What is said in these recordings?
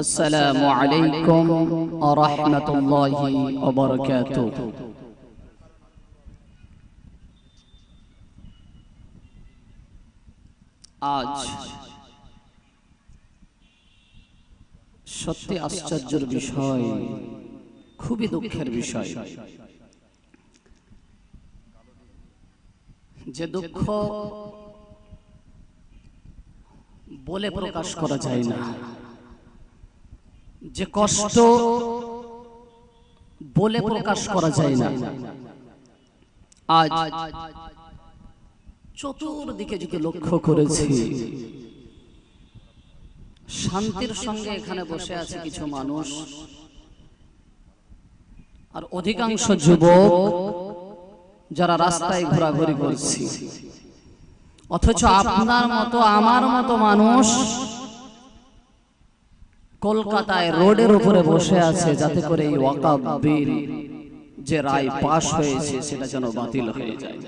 আসসালামু আলাইকুম ওয়া রাহমাতুল্লাহি ওয়া বারাকাতুহু। আজ সত্যি আশ্চর্যের বিষয় খুবই দুঃখের বিষয়। যে দুঃখ বলে প্রকাশ করা যায় না, যে কষ্ট বলে প্রকাশ করা যায় না। আজ চতুর্দিকে যদি লক্ষ্য করেছি, শান্তির সঙ্গে এখানে বসে আছে কিছু মানুষ, আর অধিকাংশ যুবক যারা রাস্তায় ঘোরাঘুরি করছি। অথচ আপনার মতো আমার মতো মানুষ কলকাতায় রোডের উপরে বসে আছে যাতে করে এই ওয়াকাব বিল যে রায় পাশ হয়েছে সেটা যেন বাতিল হয়ে যায়।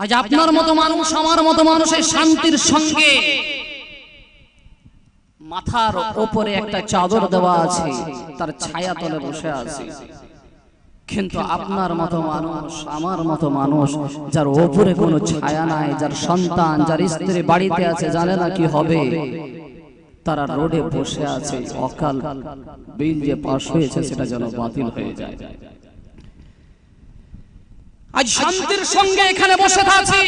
আজ আপনার মতো মানুষ আমার মতো মানুষের শান্তির সঙ্গে মাথার ওপরে একটা চাদর দেওয়া আছে তার ছায়া তলে বসে আছে। কিন্তু আপনার মতো মানুষ আমার মতো মানুষ যার ওপরে কোনো ছায়া নাই যার সন্তান যার স্ত্রী বাড়িতে আছে জানে না কি হবে। তারা রোডে বসে আছে অকাল বিল যে পাশ হয়েছে সেটা যেন বাতিল হয়ে যায়। আজ শান্তির সঙ্গে এখানে বসে আছি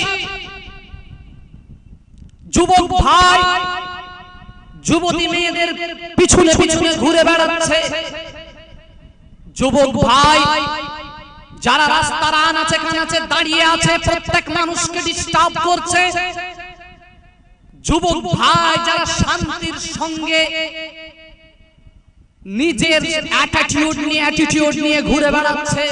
যুবক ভাই যুবতী মেয়েদের পিছনে পিছনে ঘুরে বেড়াচ্ছে। যুবক ভাই যারা রাস্তার আনাচে কানাচে দাঁড়িয়ে আছে প্রত্যেক মানুষকে ডিস্টার্ব করছে। যুবক ভাই যারা শান্তির সঙ্গে নিজের অ্যাটিটিউড নিয়ে অ্যাটিটিউড নিয়ে ঘুরে বেড়াচ্ছে।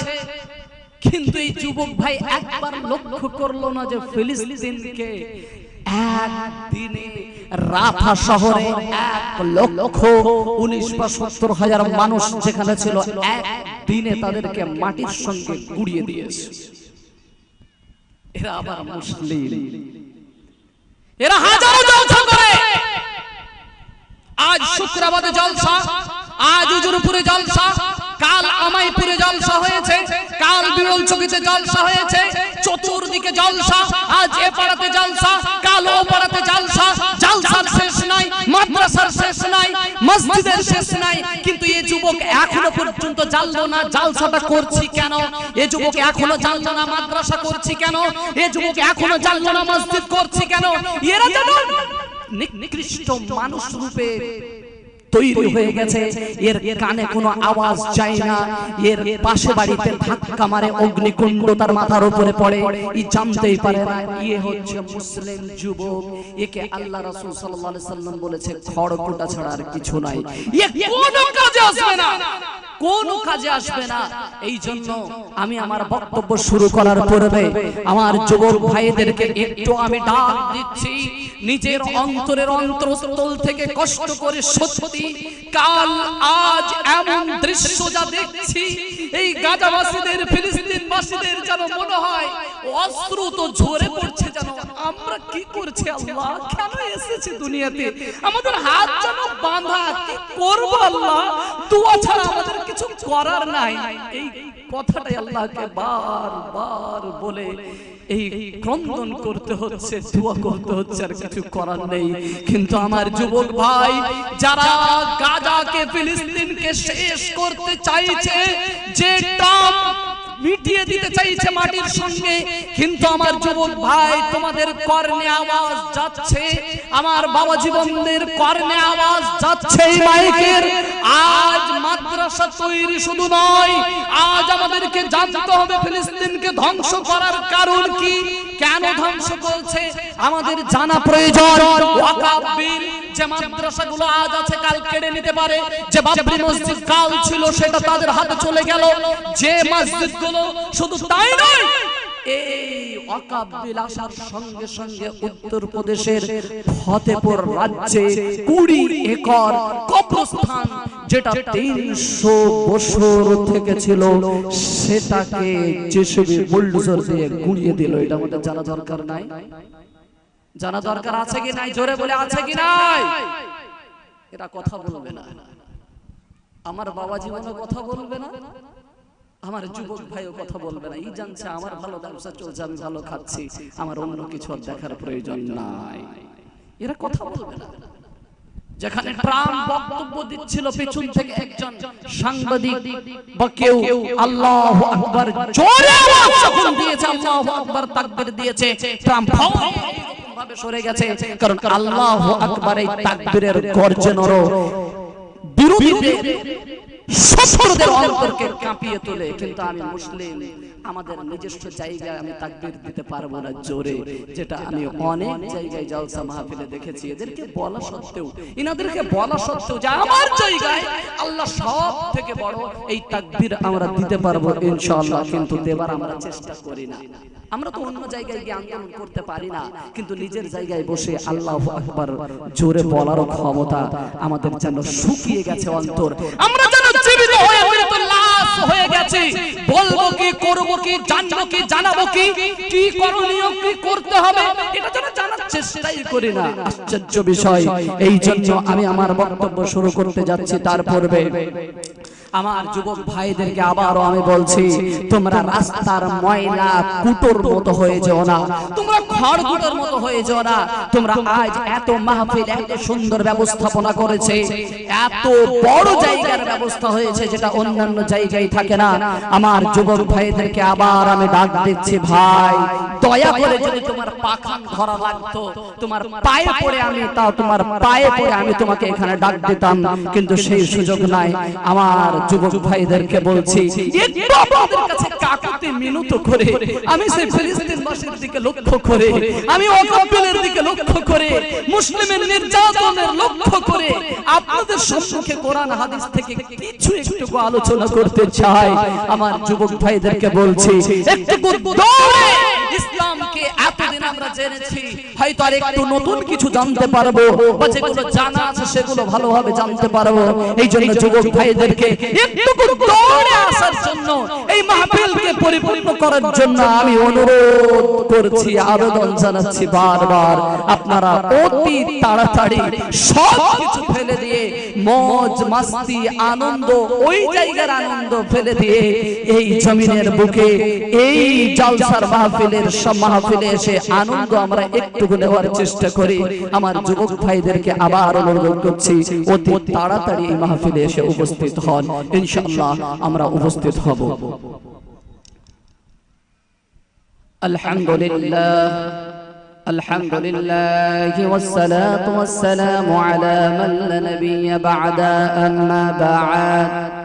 কিন্তু এই যুবক ভাই একবার লক্ষ্য করল না যে ফিলিস্তিনকে একদিনে রাফা শহরে এক লক্ষ উনিশ বা সত্তর হাজার মানুষ যেখানে ছিল তাদেরকে মাটির সঙ্গে গুড়িয়ে দিয়েছে। এরা আবার মুসলিম। এরা হাজারো জলসা করে। আজ শুক্রাবাদে জলসা, আজ উজুরপুরে জলসা কাল আমাইপুরে জলসা হয়েছে, কাল বিরল চকিতে জলসা হয়েছে, চতুর্দিকে জলসা, আজ এ পাড়াতে জলসা, কাল ও পাড়াতে জলসা, জলসার শেষ নাই, মাদ্রাসার শেষ নাই, মসজিদের শেষ নাই, কিন্তু এই যুবক এখনও পর্যন্ত জানলো না জালসাটা করছি কেন, এ যুবক এখনও জানলো না মাদ্রাসা করছি কেন, এ যুবক এখনও জানলো না মসজিদ করছি কেন, এরা যেন নিকৃষ্ট মানুষ রূপে তৈরি হয়ে গেছে। এর কানে কোনো আওয়াজ যায় না। এর পাশে বাড়িতে ধাক্কা মারে অগ্নিকুণ্ড তার মাথার উপরে পড়ে। ই জানতেই পারে না। ইয়ে হচ্ছে মুসলিম যুবক। একে আল্লাহ রাসূল সাল্লাল্লাহু আলাইহি সাল্লাম বলেছে খড়কুটা ছাড়া আর কিছু নাই। এ কোনো কাজে আসবে না। কোন কাজে আসবে না। এই জন্য আমি আমার বক্তব্য শুরু করার পূর্বে আমার যুবক ভাইদেরকে একটু আমি ডাক দিচ্ছি। নিজের অন্তরের অন্তরস্থল থেকে কষ্ট করে সত্যি কাল, আজ এমন দৃশ্য যা দেখছি, এই গাজাবাসীদের, ফিলিস্তিনবাসীদের যেন মনে হয় অস্ত্র তো ঝরে পড়ছে যেন। আমরা কি করছি আল্লাহ? কেন এসেছি দুনিয়াতে? আমাদের হাত যেন বাঁধা, কি করব আল্লাহ? দোয়া ছাড়া আমাদের কিছু করার নাই। এই কথাটাই আল্লাহকে বার বার বলে এই ক্রন্দন করতে হচ্ছে দোয়া করতে হচ্ছে আর কিছু করার নেই। কিন্তু আমার যুবক ভাই যারা গাজাকে ফিলিস্তিনকে শেষ করতে চাইছে যে টাম মিটিয়ে দিতে চাইছে মাটির সঙ্গে। কিন্তু আমার যুবক ভাই তোমাদের কর্ণে আওয়াজ যাচ্ছে। আমার বাবা জীবনদের কর্ণে আওয়াজ যাচ্ছে এই মাইকের আজ মাদ্রাসা তৈরি শুধু নয়। আজ আমাদেরকে জানতে হবে ফিলিস্তিনকে ধ্বংস করার কারণ কি? কেন ধ্বংস করছে? আমাদের জানা প্রয়োজন। ওয়াকাব বিল যে মাদ্রাসাগুলো আজ আছে, কাল কেড়ে নিতে পারে। যে বাবরি মসজিদ কাল ছিল, সেটা তাদের হাতে চলে গেল। যে মসজিদগুলো শুধু তাই নয়, এই অকাবিল আসার সঙ্গে দিয়ে দিল। এটা আমাদের জানা দরকার নাই। জানা দরকার আছে কি নাই? জোরে বলে আছে কি নাই? এরা কথা বলবে না। আমার বাবা জীবনে কথা বলবে না? আমার যুবক ভাইও কথা বলবে না। ই জানছে আমার ভালো ব্যবসা চলছে আমি ভালো খাচ্ছি। আমার অন্য কিছু দেখার প্রয়োজন নাই। এরা কথা বলবে না। যেখানে ট্রাম্প বক্তব্য দিচ্ছিল পেছন থেকে একজন সাংবাদিক বা কেউ আল্লাহু আকবার জোরে আওয়াজ যখন দিয়েছে আল্লাহু আকবার তাকবীর দিয়েছে ট্রাম্প ভাবে সরে গেছে। কারণ আল্লাহ আকবার এই তাকবীরের গর্জনেরও বিরোধীদের শত্রুদের অন্তরকে কাঁপিয়ে তোলে। কিন্তু আমি মুসলিম। আমাদের নিজস্ব জায়গায় আমি তাকবীর দিতে পারব না জোরে যেটা আমি অনেক জায়গায় জলসা মাহফিলে দেখেছি। এদেরকে বলা সত্ত্বেও ইনাদেরকে বলা সত্ত্বেও যে আমার জায়গায় আল্লাহ সব থেকে বড় এই তাকবীর আমরা দিতে পারব ইনশাআল্লাহ কিন্তু দেবার আমরা চেষ্টা করি না। আমরা তো অন্য জায়গায় গিয়ে আন্দোলন করতে পারি না কিন্তু নিজের জায়গায় বসে আল্লাহ আকবার জোরে বলারও ক্ষমতা আমাদের যেন শুকিয়ে গেছে অন্তর। আমরা যেন জীবিত হয়ে লাশ হয়ে গেছে। বলব কি, করব কি, জানব কি, জানাব কি কি করণীয়, কি করতে হবে, এটা যেন জানার চেষ্টাই করি না। আশ্চর্য বিষয়। এই জন্য আমি আমার বক্তব্য শুরু করতে যাচ্ছি, তার পূর্বে। আমার যুবক ভাইদেরকে আবারও আমি বলছি তোমরা রাস্তার ময়লা কুটোর মতো হয়ে যেও না। তোমরা খড়গুটোর মতো হয়ে যেও না। তোমরা আজ এত মাহফিল এত সুন্দর ব্যবস্থাপনা করেছে এত বড় জায়গার ব্যবস্থা হয়েছে যেটা অন্যান্য জায়গায় থাকে না। আমার যুবক ভাইদেরকে আবার আমি ডাক দিচ্ছি ভাই দয়া যদি তোমার পাখান ধরা লাগতো তোমার পায়ে পড়ে আমি তাও তোমার পায়ে পড়ে আমি তোমাকে এখানে ডাক দিতাম কিন্তু সেই সুযোগ নাই। আমার যুবক ভাইদেরকে বলছি একটু আপনাদের কাছে কাকুতি মিনত করে আমি সেই ফিলিস্তিনবাসীর দিকে লক্ষ্য করে আমি অকাবিলের দিকে লক্ষ্য করে মুসলিমের নির্যাতনের লক্ষ্য করে আপনাদের সম্মুখে কোরআন হাদিস থেকে কিছু একটু আলোচনা করতে চাই। আমার যুবক ভাইদেরকে বলছি একটু দৌড়ে ইসলামকে এতদিন আমরা জেনেছি? হয়তো আর একটু নতুন কিছু জানতে পারব। বা যেগুলো জানা আছে সেগুলো ভালোভাবে জানতে পারব। এই জন্য যুবক ভাইদেরকে একটু দৌড়ে আসার জন্য এই মাহফিলকে পরিপূর্ণ করার জন্য আমি অনুরোধ করছি আবেদন জানাচ্ছি বারবার। আপনারা অতি তাড়াতাড়ি সব কিছু ফেলে দিয়ে মজ মাস্তি আনন্দ ওই জায়গার আনন্দ ফেলে দিয়ে এই জমিনের বুকে এই জালসার মাহফিলের সব মাহফিলে এসে আনন্দ আমরা একটু নেওয়ার চেষ্টা করি আমার যুবক ভাইদেরকে আবার অনুরোধ করছি অতি তাড়াতাড়ি এই মাহফিলে এসে উপস্থিত হন ইনশাআল্লাহ আমরা উপস্থিত হব আলহামদুলিল্লাহ الحمد لله والصلاة والسلام على من لا نبي بعد أما بعد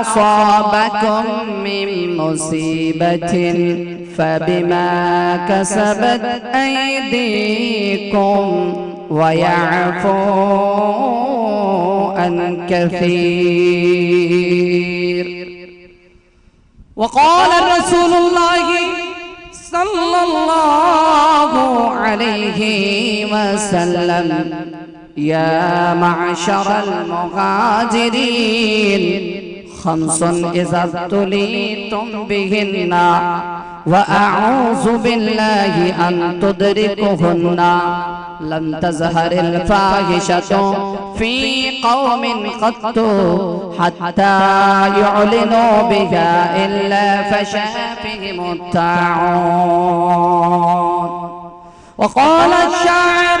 أصابكم من مصيبة فبما كسبت أيديكم ويعفو عن كثير. وقال رسول الله صلى الله عليه وسلم يا معشر المهاجرين خمس إذا ابتليتم بهن وأعوذ بالله أن تدركهن. لم تزهر الفاحشة في قوم قط حتى يعلنوا بها إلا فشى فيهم الطاعون وقال الشاعر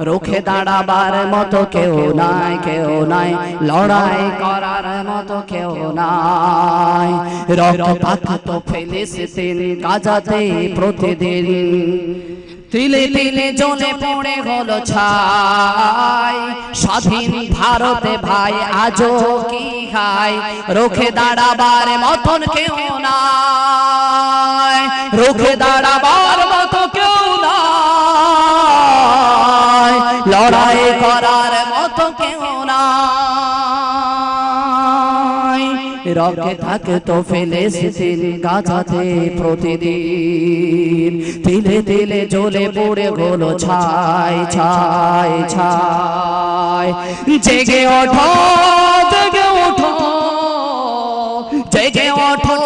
রুখে দাঁড়াবার মতো কেউ নাই কেউ নাই। লড়াই করার মতো কেউ নাই। রক্তাক্ত ফিলিস্তিন, গাজাতে প্রতিদিন। তিলে তিলে জ্বলে পড়ে হলো ছাই। স্বাধীন ভারতে ভাই, আজও কি খাই? রুখে দাঁড়াবার মতন কেউ নাই। রুখে দাঁড়াবার মতো লড়াই করার মতো কেউ রকে থাকে তো ফিলিস্তিন গাজাতে প্রতিদিন। তিলে তিলে জ্বলে পড়ে হলো ছাই ছাই ছাই। জেগে ওঠো জেগে ওঠো জেগে ওঠো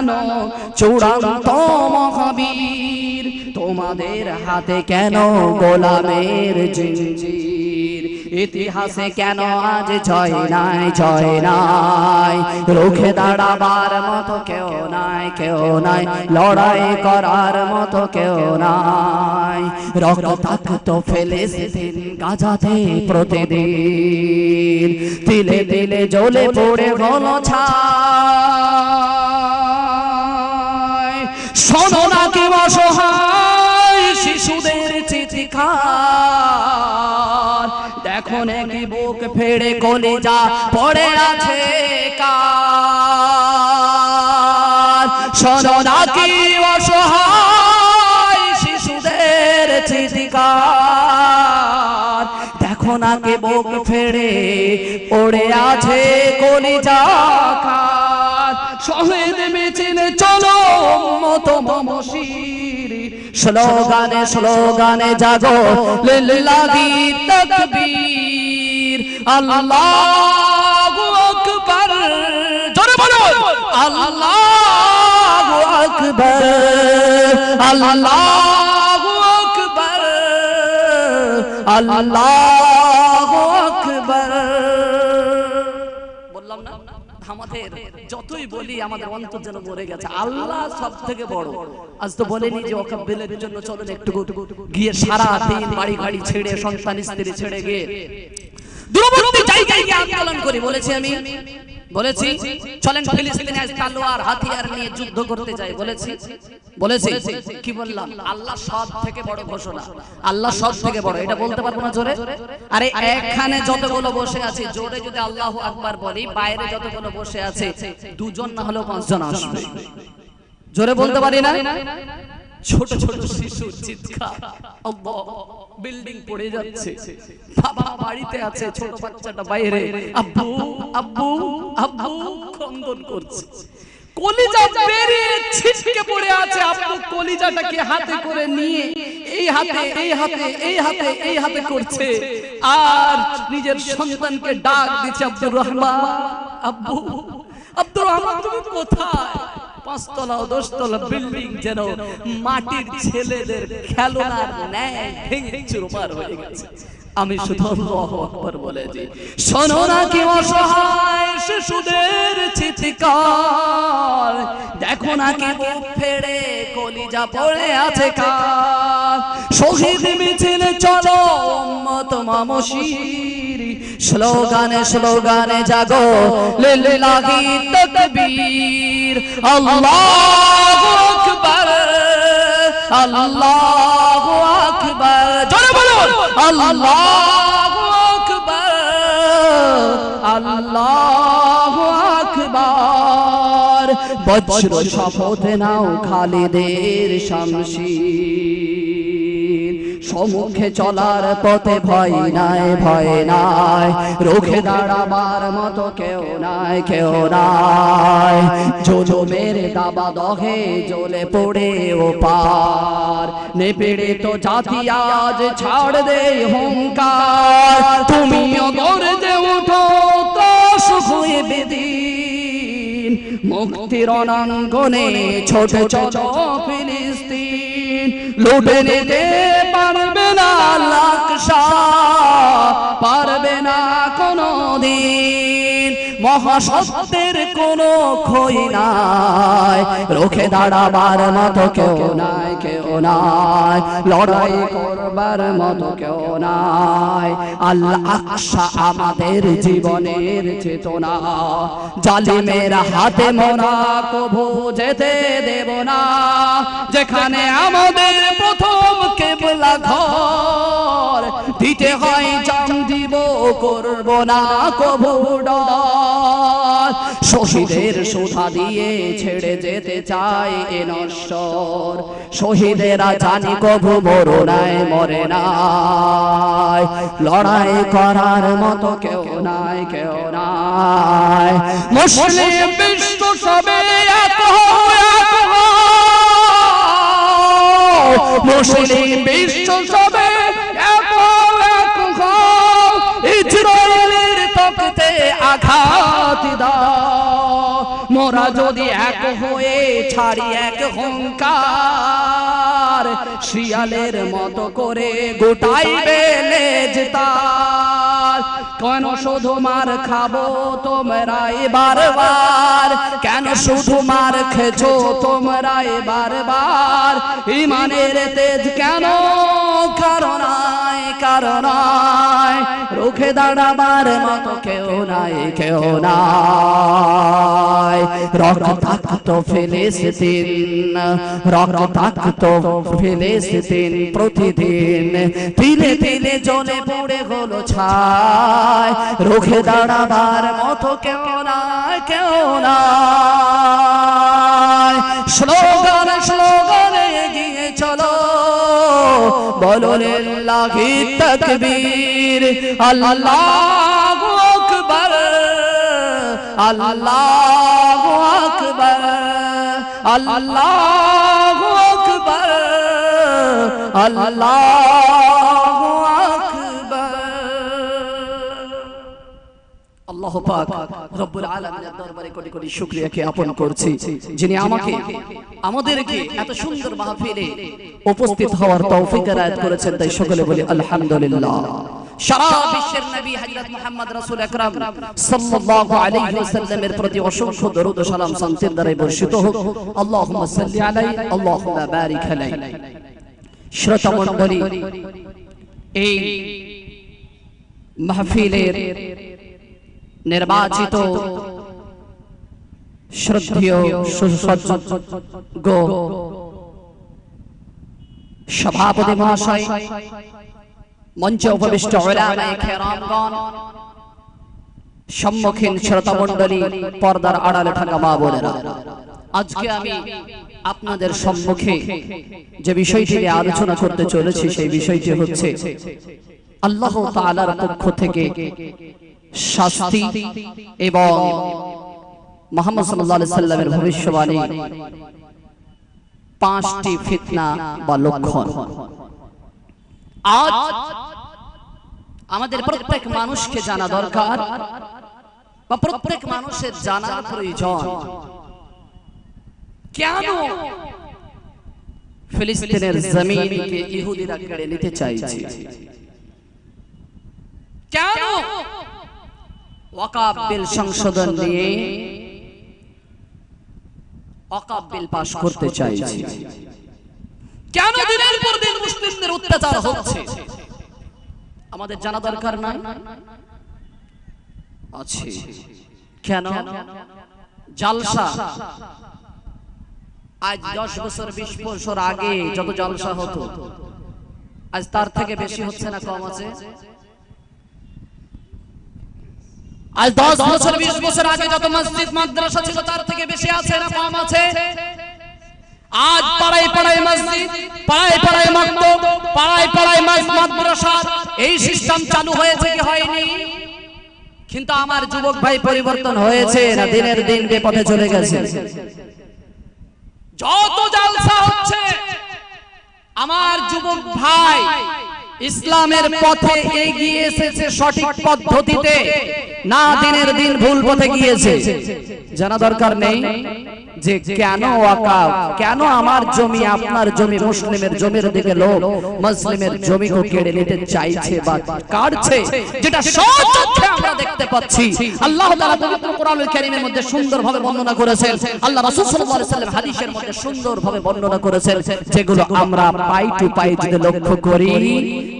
হানো চূড়ান্ত মহাবীর, তোমাদের হাতে কেন গোলামের জিঞ্জির? ইতিহাসে কেন আজ জয় নাই জয় নাই? রুখে দাঁড়াবার মতো কেউ নাই কেউ নাই। লড়াই করার মতো কেউ নাই। রক্তাক্ত ফিলিস্তিন গাজাতে প্রতিদিন। তিলে তিলে জ্বলে পড়ে ফেড়ে কলিজা পড়ে আছে কার শোনো না কি অসহায় শিশুদের চিঠিকার দেখো না কে বুক ফেড়ে পড়ে আছে কলিজা কার শহীদ মিছিল, চলো মতো মমশির। স্লোগানে স্লোগানে জাগো লিল্লাহি তাকবীর। আল্লাহু আকবার। জোরে বলো আল্লাহু আকবার। আল্লাহু আকবার। আল্লাহু আকবার। বললাম না? আমাদের যতই বলি, আমাদের অন্তর যেন মরে গেছে। আল্লাহ সব থেকে বড়। আজ তো বলেনি জন্য চলেন একটু গিয়ে সারা দিন বাড়ি গাড়ি ছেড়ে সন্তান স্ত্রী ছেড়ে গিয়ে দূরবর্তী জায়গায় গিয়ে আন্দোলন করি বলেছি আমি। বলেছি চলেন ফিলিস্তিনে তালোয়ার হাতিয়ার নিয়ে যুদ্ধ করতে যাই বলেছি। বলেছি। কি বললাম? আল্লাহ সব থেকে বড় ঘোষণা। আল্লাহ সব থেকে বড় এটা বলতে পারব না জোরে? আরে এখানে যতগুলো বসে আছে জোরে যদি আল্লাহ আকবার বলি বাইরে যতগুলো বসে আছে দুজন না হলেও পাঁচজন আসবে। জোরে বলতে পারি না? ছোট ছোট শিশু চিৎকার। বিল্ডিং পড়ে যাচ্ছে। বাবা বাড়িতে আছে, ছোট বাচ্চাটা বাইরে। আব্বু আব্বু আব্বু ক্রন্দন করছে। কলিজা বেরিয়ে ছিটকে পড়ে আছে। আব্বু কলিজাটাকে হাতে করে নিয়ে এই হাতে এই হাতে এই হাতে এই হাতে করছে। আর নিজের সন্তানকে ডাক দিচ্ছে আব্দুর রহমান। আব্বু, আব্দুর রহমান, তুমি কোথায়? পাঁচতলা দশতলা বিল্ডিং যেন মাটির ছেলেদের খেলনার ন্যায় ভেঙে চুরমার হয়ে গেছে। আমি শুধু আল্লাহু আকবার বলেছি শোনো না কি অসহায় শিশুদের চিৎকার দেখো না কি বুক ফেড়ে কলিজা পড়ে আছে কার? শহীদ মিছিলে চলো উম্মত মামশির। স্লোগানে স্লোগানে জাগো লিল্লাহি তাকবীর। আল্লাহু আকবার আল্লাহু আকবার। জোরে বলুন। আল্লাহু আকবার। আল্লাহু বজ্র শপথ নাও খালিদের শামশির। সম্মুখে চলার পথে ভয় নাই ভয় নাই। রুখে দাঁড়াবার মতো কেউ নাই কেউ নাই। জোজমের দাবা দহে জ্বলে পড়ে ও পার। নেপেড়ে তো জাতি আজ ছাড় দে হুঙ্কার। তুমিও গর্জে উঠো তো সুখে বেদিন মুক্তির অনাঙ্গনে ছোট ছোট ফিলিস্তিন লুটে নিতে পারবে না লাকসা পারবে না কোনো দিন। মহাসত্যের কোনো খই নাই। রুখে দাঁড়াবার মতো কেউ নাই কেউ নাই। লড়াই করবার মতো কেউ নাই। আল্লাহ আকশা আমাদের জীবনের চেতনা। জালিমের হাতে মোনা কভু যেতে দেব না। যেখানে আমাদের প্রথম কেবলা ঘর, দিতে হয় জান দিব, করব না কভু ডর শহীদের সুধা দিয়ে ছেড়ে যেতে চাই এ নশ্বর। শহীদেরা জানি কভু মরুনায় মরে নাই লড়াই করার মতো কেউ নাই কেউ নাই। মুসলিম বিশ্ব সবে এক। মুসলিম বিশ্ব সবে ছাড়ি এক হংকার শিয়ালের মতো করে গোটাই বেলে তার। কেন শুধু মার খাব তোমরাই বারবার কেন শুধু মার খেছো তোমরাই বারবার ইমানের তেজ কেন? কারণ কারণ রুখে দাঁড়াবার মতো কেউ নাই কেউ নাই। প্রতিদিন। তিলে তিলে জলে পড়ে হলো ছায় রুখে দাঁড়াবার মতো কেউ নাই কেউ নাই। স্লোগান, স্লোগানে। বলো লিল্লাহি তাকবীর আল্লাহু আকবার আল্লাহু আকবার আল্লাহু আকবার আল্লাহু আকবার আল্লাহ পাক রব্বুল আলামিনের দরবারে কোটি কোটি শুকরিয়া জ্ঞাপন করছি, যিনি আমাকে, আমাদেরকে এত সুন্দর মাহফিলে উপস্থিত হওয়ার তৌফিক এনায়েত করেছেন তাই সকলে বলি আলহামদুলিল্লাহ। সারা বিশ্বের নবী হযরত মুহাম্মদ রাসূল আকরাম সাল্লাল্লাহু আলাইহি ওয়াসাল্লামের প্রতি অসংখ্য দরুদ ও সালাম শান্তির দ্বারা বর্ষিত হোক। আল্লাহুম্মা সাল্লি আলাইহি, আল্লাহুম্মা বারিক আলাইহি। শ্রোতা মণ্ডলী এই মাহফিলের নির্বাচিত। সভাপতি মহাশয়, মঞ্চে উপবিষ্ট সম্মুখীন শ্রোতা মণ্ডলী পর্দার আড়ালে থাকা মা বোনেরা, আজকে আমি আপনাদের সম্মুখে যে বিষয়টি নিয়ে আলোচনা করতে চলেছি, সেই বিষয়টি হচ্ছে আল্লাহ তাআলার পক্ষ থেকে শাস্তি এবং মোহাম্মদ আলাইহি সাল্লামের ভবিষ্যবাণী। পাঁচটি ফিতনা বা লক্ষণ। আজ আমাদের প্রত্যেক মানুষকে জানা দরকার বা প্রত্যেক মানুষের জানার প্রয়োজন। কেন ফিলিস্তিনের জমিনকে ইহুদিরা কেড়ে নিতে চাইছে? কেন ওয়াকাব বিল সংশোধন নিয়ে ওয়াকাব বিল পাশ করতে চাইছে। কেন দিনের পর দিন মুসলিমদের অত্যাচার হচ্ছে? আমাদের জানা দরকার নাই? আছে। কেন? জালসা। আজ দশ বছর, বিশ বছর আগে যত জলসা হতো, আজ তার থেকে বেশি হচ্ছে না কম আছে? আজ দশ বছর বিশ বছর আগে যত মসজিদ মাদ্রাসা ছিল তার থেকে বেশি আছে না কম আছে? আজ পাড়ায় পাড়ায় মসজিদ পাড়ায় পাড়ায় মাকতব পাড়ায় পাড়ায় মাদ্রাসা এই সিস্টেম চালু হয়েছে কি হয়নি? কিন্তু আমার যুবক ভাই পরিবর্তন হয়েছে না দিনের দিন বেপথে চলে গেছে। যত জালসা হচ্ছে আমার যুবক ভাই ইসলামের পথে এগিয়ে এসেছে সঠিক পদ্ধতিতে। না দিনের দিন ভুল পথে গিয়েছে। জানা দরকার নেই যে কেন ওয়াকাফ কেন আমার জমি আপনার জমি মুসলিমের জমির দিকে লোক মুসলিমের জমিকে কেড়ে নিতে চাইছে বা কাটছে, যেটা সচক্ষে আমরা দেখতে পাচ্ছি। আল্লাহ তাআলা পবিত্র কোরআনুল কারীমের মধ্যে সুন্দরভাবে বর্ণনা করেছেন। আল্লাহ রাসূল সাল্লাল্লাহু আলাইহি সাল্লাম হাদিসের মধ্যে সুন্দরভাবে বর্ণনা করেছেন, যেগুলো আমরা পাই টু পাই যদি লক্ষ্য করি।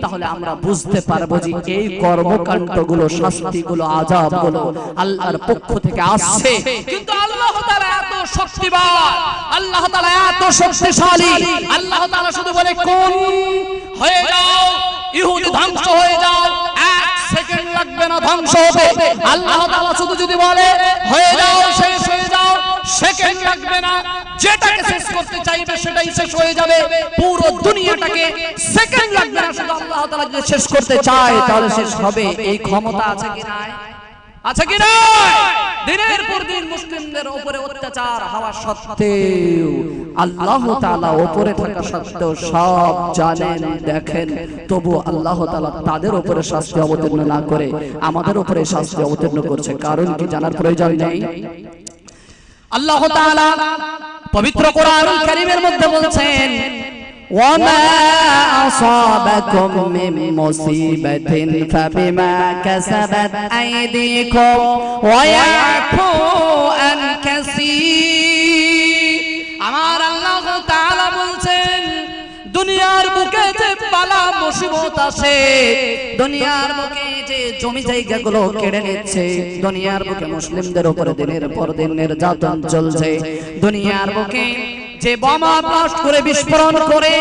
তাহলে আমরা বুঝতে পারব যে এই কর্মকাণ্ডগুলো শাস্তিগুলো আযাবগুলো আল্লাহর পক্ষ থেকে আসছে। কিন্তু আল্লাহ তাআলা এত শক্তিবান আল্লাহ তাআলা এত শক্তিশালী। আল্লাহ তাআলা শুধু বলে কোন হয়ে যাও ইহুদি ধ্বংস হয়ে যাও এক সেকেন্ড লাগবে না ধ্বংস হতে আল্লাহ তাআলা শুধু যদি বলে হয়ে যাও শেষ হয়ে যাও সেকেন্ড লাগবে না। যেটাকে শেষ করতে চাইবে সেটাই শেষ হয়ে যাবে। পুরো দুনিয়াটাকে সেকেন্ড লাগবে না শুধু তাআলা যদি শেষ করতে চায় তাহলে শেষ হবে। এই ক্ষমতা আছে কি নাই? আছে কি না দিনের পর দিন মুসলিমদের উপরে অত্যাচার হওয়া সত্ত্বেও আল্লাহ তাআলা উপরে থাকা সত্ত্বেও সব জানেন দেখেন। তবু আল্লাহ তাআলা তাদের উপরে শাস্তি অবতীর্ণ না করে আমাদের উপরে শাস্তি অবতীর্ণ করছে। কারণ কি জানার প্রয়োজন নেই? আল্লাহ তাআলা পবিত্র কোরআনুল কারীমের মধ্যে বলছেন وما أصابكم من مصيبة فبما كسبت أيديكم ويعفو عن كثير আমার আল্লাহ তাআলা বলছেন দুনিয়ার বুকে যে বালা মুসিবত আসে দুনিয়ার বুকে যে জমি জায়গাগুলো কেড়ে নিচ্ছে দুনিয়ার বুকে মুসলিমদের উপরে দিনের পর দিন নির্যাতন চলছে দুনিয়ার বুকে যে বোমা ব্লাস্ট করে বিস্ফোরণ করে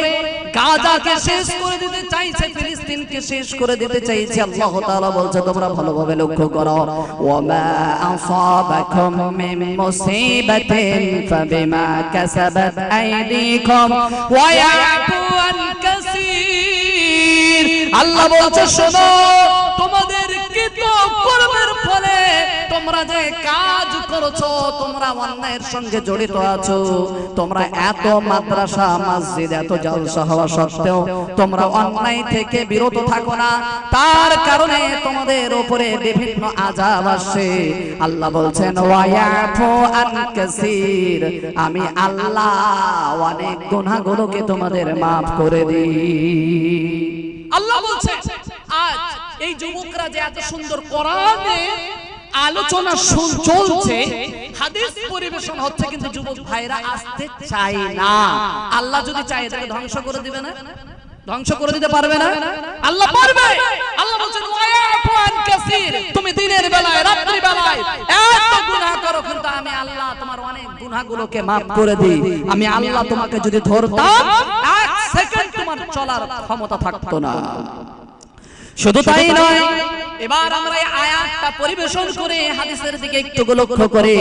গাজাকে শেষ করে দিতে চাইছে ফিলিস্তিনকে শেষ করে দিতে চাইছে আল্লাহ তাআলা বলছে তোমরা ভালোভাবে লক্ষ্য করো। ওয়ামা আসাবাকুম মিন মুসিবাতিন ফাবিমা কাসাবাত আইদিকুম ওয়া ইয়াফু আন কাসীর। আল্লাহ বলছে শোনো তোমাদের কর্মের ফলে তোমরা যে কাজ করছ, তোমরা অন্যায়ের সঙ্গে জড়িত আছো। তোমরা এত মাদ্রাসা, মসজিদ, এত জলসা হওয়া সত্ত্বেও তোমরা অন্যায় থেকে বিরত থাকো না। তার কারণে তোমাদের উপরে বিভিন্ন আযাব আসে আল্লাহ বলছেন, ওয়ায়াফু আন কাসীর। আমি আল্লাহ অনেক গুনাহগুলোকে তোমাদের maaf করে দিই। আল্লাহ বলছে আজ এই যুবকরা যে এত সুন্দর কোরআনে আলোচনা চলছে। হাদিস পরিবেশন হচ্ছে কিন্তু যুবক ভাইরা আসতে চায় না। আল্লাহ যদি চায় এটাকে ধ্বংস করে দিবে না? ধ্বংস করে দিতে পারবে না? আল্লাহ পারবে। আল্লাহ বলছেন তুমি দিনের বেলায় রাত্রি বেলায় এত গুনাহ করো কিন্তু আমি আল্লাহ তোমার অনেক গুনাহগুলোকে maaf করে দিই। আমি আল্লাহ তোমাকে যদি ধরতাম এক সেকেন্ড তোমার চলার ক্ষমতা থাকতো না। শুধু তাই নয় এবার আমরা আয়াতটা পরিবেশন করে হাদিসের দিকে একটু লক্ষ্য করে।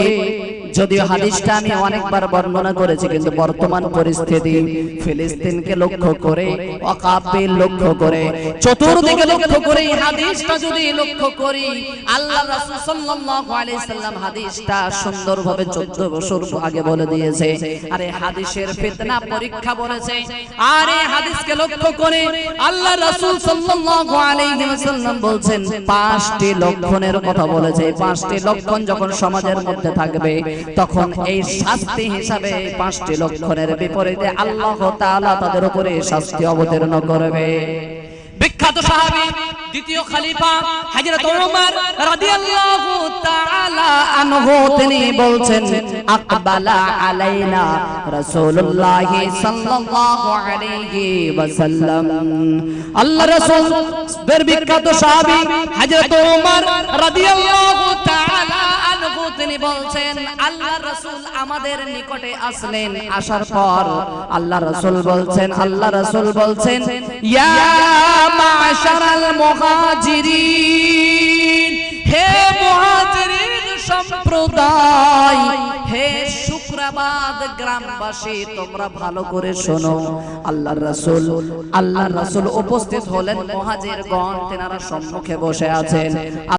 যদিও হাদিসটা আমি অনেকবার বর্ণনা করেছি, কিন্তু বর্তমান পরিস্থিতি ফিলিস্তিনকে লক্ষ্য করে ওয়াকাফে লক্ষ্য করে, চতুর্দিকে লক্ষ্য করে হাদিসটা যদি লক্ষ্য করি, আল্লাহ রাসূল সাল্লাল্লাহু আলাইহি সাল্লাম হাদিসটা সুন্দরভাবে 14 বছর আগে বলে দিয়েছে। আরে হাদিসের ফিতনা পরীক্ষা বলেছে। আর এই হাদিসকে লক্ষ্য করে আল্লাহ রাসূল সাল্লাল্লাহু আলাইহি ওয়াসাল্লাম বলছেন, পাঁচটি লক্ষণের কথা বলেছে। পাঁচটি লক্ষণ যখন সমাজের মধ্যে থাকবে তখন এই শাস্তি হিসাবে পাঁচটি লক্ষণের বিপরীতে আল্লাহ তাদের উপরে শাস্তি অবতীর্ণ করবে। বিখ্যাত সাহাবী দ্বিতীয় খলিফা হযরত ওমর রাদিয়াল্লাহু তাআলা আনহু তিনি বলছেন আকবালা আলাইনা রাসূলুল্লাহ সাল্লাল্লাহু আলাইহি ওয়াসাল্লাম। আল্লাহ রাসূল এর বিখ্যাত সাহাবী হযরত ওমর রাদিয়াল্লাহু তাআলা আনহু তিনি বলছেন আল্লাহ রাসূল আমাদের নিকটে আসলেন। আসার পর আল্লাহ রাসূল বলছেন আল্লাহ রাসূল বলছেন ইয়া মাশারাল মুহাজিরিন, হে মহাজিরিন সম্প্রদায়, হে শুক্রাবাদ গ্রামবাসী, তোমরা ভালো করে শোনো। আল্লাহর রাসূল আল্লাহর রাসূল উপস্থিত হলেন মহাজিরগণ, তেনারা সম্মুখে বসে আছেন।